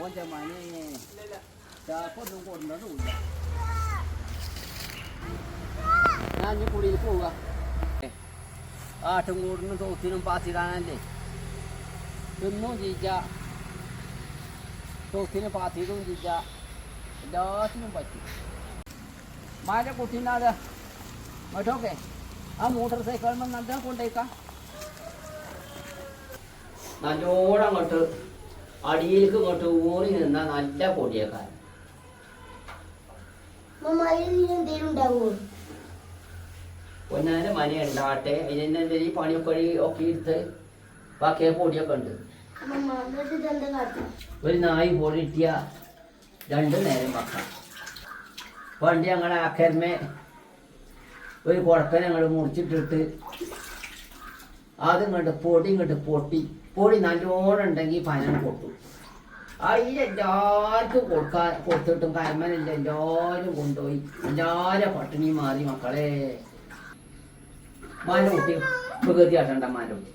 ഓന്റെ മണി ചാപ്പൊന്നും കൊണ്ടതുമില്ല ഞാൻ ഇനി കുടിയിൽ പോവുക ആട്ടും കൂടിനും തോത്തിനും പാത്തിടാനല്ലേ തിന്നും ചീച്ച തോത്തിന് പാത്തിടും ചീച്ച എല്ലാത്തിനും പറ്റും മഴ കുട്ടിനാതെ മറ്റോക്കെ ആ മോട്ടോർ സൈക്കിൾ നല്ല കൊണ്ടേക്കാം നല്ലോണം അങ്ങോട്ട് അടിയിലേക്ക് ഇങ്ങോട്ട് ഊറി നിന്ന നല്ല പൊടിയക്കാരൻ പൊന്നാനെ മന ഉണ്ടാവട്ടെ. ഇതിന്റെ ഈ പണിയൊക്കെ ഒക്കെ എടുത്ത് ബാക്കിയ പൊടിയൊക്കെ ഉണ്ട്. ഒരു നായി പൊടി ഇട്ടിയ രണ്ട് നേരം വെക്കാം. പണ്ട് ഞങ്ങളെ ആക്കരമേ. ഒരു കുഴപ്പം ഞങ്ങൾ മുറിച്ചിട്ടിട്ട് അത് പൊടി ഇങ്ങോട്ട് പൊട്ടി. പൊടി നല്ലോണം ഉണ്ടെങ്കിൽ പനം പൊട്ടും. അതിലെല്ലാവർക്കും കൊടുക്കാൻ കൊടുത്തിട്ടും കരമനല്ല എല്ലാവരും കൊണ്ടുപോയി. എല്ലാവരും പട്ടിണി മാറി മക്കളെ. മാന കുട്ടി പ്രകൃതി ആട്ടണ്ട മാന കുട്ടി.